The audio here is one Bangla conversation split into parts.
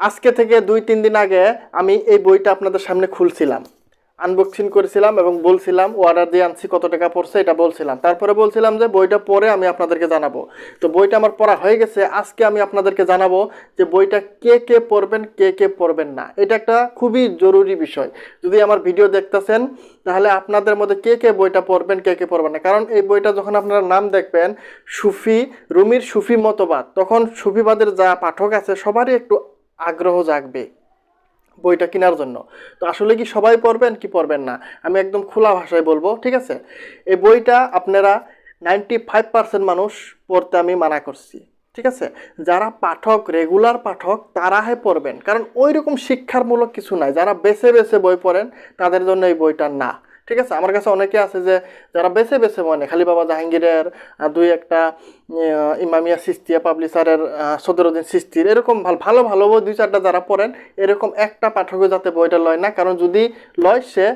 আজকে থেকে দুই, তিন দিন আগে আমি এই বইটা আপনাদের সামনে খুলছিলাম। আনবক্সিং করেছিলাম এবং বলছিলাম অর্ডার দিয়ে আনছি, কত টাকা পড়ছে? এটা বলছিলাম। তারপরে বলছিলাম যে, বইটা পড়ে আমি আপনাদেরকে জানাব। তো বইটা আমার পড়া হয়ে গেছে। আজকে আমি আপনাদেরকে জানাব যে, বইটা কে কে পড়বেন, কে কে পড়বেন না। এটা একটা খুবই জরুরি বিষয়। যদি আমার ভিডিও দেখতেছেন, তাহলে আপনাদের মধ্যে কে কে বইটা পড়বেন, কে কে পড়বেন না? কারণ এই বইটা যখন আপনারা নাম দেখবেন, সুফি, রুমির সুফি মতবাদ, তখন সুফিবাদের যা পাঠক আছে, সবারই একটু আগ্রহ জাগবে বইটা কেনার জন্য। তো আসলে কি সবাই পড়বেন কি পড়বেন না? আমি একদম খোলা ভাষায় বলব, ঠিক আছে? এই বইটা আপনারা নাইনটি ফাইভ পার্সেন্ট মানুষ পড়তে আমি মানা করছি, ঠিক আছে? যারা পাঠক রেগুলার পাঠক, তারাহে পড়বেন। কারণ ওই রকম শিক্ষারমূলক কিছু নাই। যারা বেছে বেছে বই পড়েন, তাদের জন্য এই বইটা না। ঠিক আছে? আমার কাছে অনেকে আছে যে, যারা বেছে বেছে মনে খালি বাবা জাহাঙ্গীরের দুই একটা ইমামিয়া সিস্তিয়া পাবলিশারের সদরুদ্দিন সিস্তির, এরকম ভালো ভালো ভালো বই দুই চারটা যারা পড়েন, এরকম একটা পাঠকও যাতে বইটা লয় না। কারণ যদি লয়, সে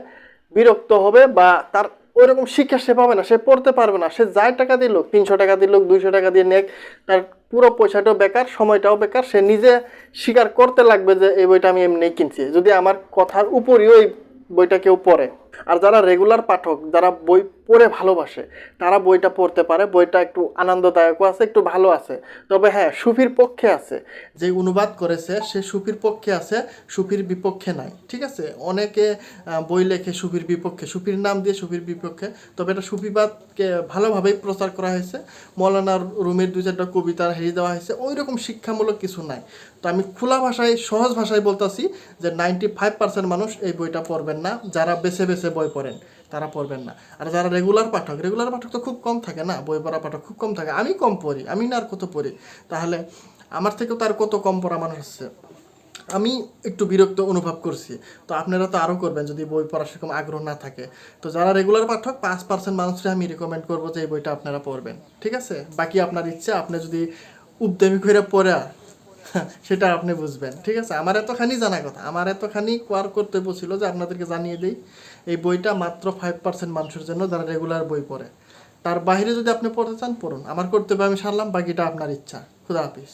বিরক্ত হবে বা তার ওইরকম শিক্ষা সে পাবে না, সে পড়তে পারবে না। সে যাই টাকা দিল, তিনশো টাকা দিল, দুইশো টাকা দিয়ে নেক, তার পুরো পয়সাটাও বেকার, সময়টাও বেকার, সে নিজে স্বীকার করতে লাগবে যে, এই বইটা আমি এমনিই কিনছি। যদি আমার কথার উপরই ওই বইটা কেউ পড়ে। আর যারা রেগুলার পাঠক, যারা বই পড়ে ভালোবাসে, তারা বইটা পড়তে পারে, বইটা একটু আনন্দদায়কও আছে, একটু ভালো আছে। তবে হ্যাঁ সুফির পক্ষে আছে। যে অনুবাদ করেছে, সে সুফির পক্ষে আছে, সুফির বিপক্ষে নাই, ঠিক আছে? অনেকে বই লেখে সুফির বিপক্ষে, সুফির নাম দিয়ে সুফির বিপক্ষে, তবে এটা সুফিবাদকে ভালোভাবেই প্রচার করা হয়েছে। মৌলানার রুমের দুই চারটা কবিতা হেরি দেওয়া হয়েছে ওই রকম শিক্ষামূলক কিছু নাই। তো আমি খোলা ভাষায়, সহজ ভাষায় বলতেছি যে নাইনটি ফাইভ পার্সেন্ট মানুষ এই বইটা পড়বেন না, যারা বেছে বেছে বই পড়েন, তারা পড়বেন না। আর যারা রেগুলার পাঠক রেগুলার পাঠক তো খুব কম থাকে না, বই পড়া পাঠক খুব কম থাকে। আমি কম পড়ি, আমি না আর কত পড়ি? তাহলে আমার থেকেও তার কত কম পড়া মানুষ আছে? আমি একটু বিরক্ত অনুভব করছি। তো আপনারা তো আরও করবেন যদি বই পড়ার সেরকম আগ্রহ না থাকে। তো যারা রেগুলার পাঠক, পাঁচ পার্সেন্ট মানুষরা আমি রেকমেন্ড করব যে এই বইটা আপনারা পড়বেন। ঠিক আছে? বাকি আপনার ইচ্ছা, আপনি যদি উদ্যমী করে পড়া সেটা আপনি বুঝবেন। ঠিক আছে? আমার এতখানি জানা কথা, আমার এতখানি কোয়ার কর্তব্য ছিল যে আপনাদেরকে জানিয়ে দিই, এই বইটা মাত্র ফাইভ পার্সেন্ট মানুষের জন্য যারা রেগুলার বই পড়ে। তার বাইরে যদি আপনি পড়তে চান, পড়ুন। আমার কর্তব্য আমি সারলাম, বাকিটা আপনার ইচ্ছা। খুদা হাফিজ।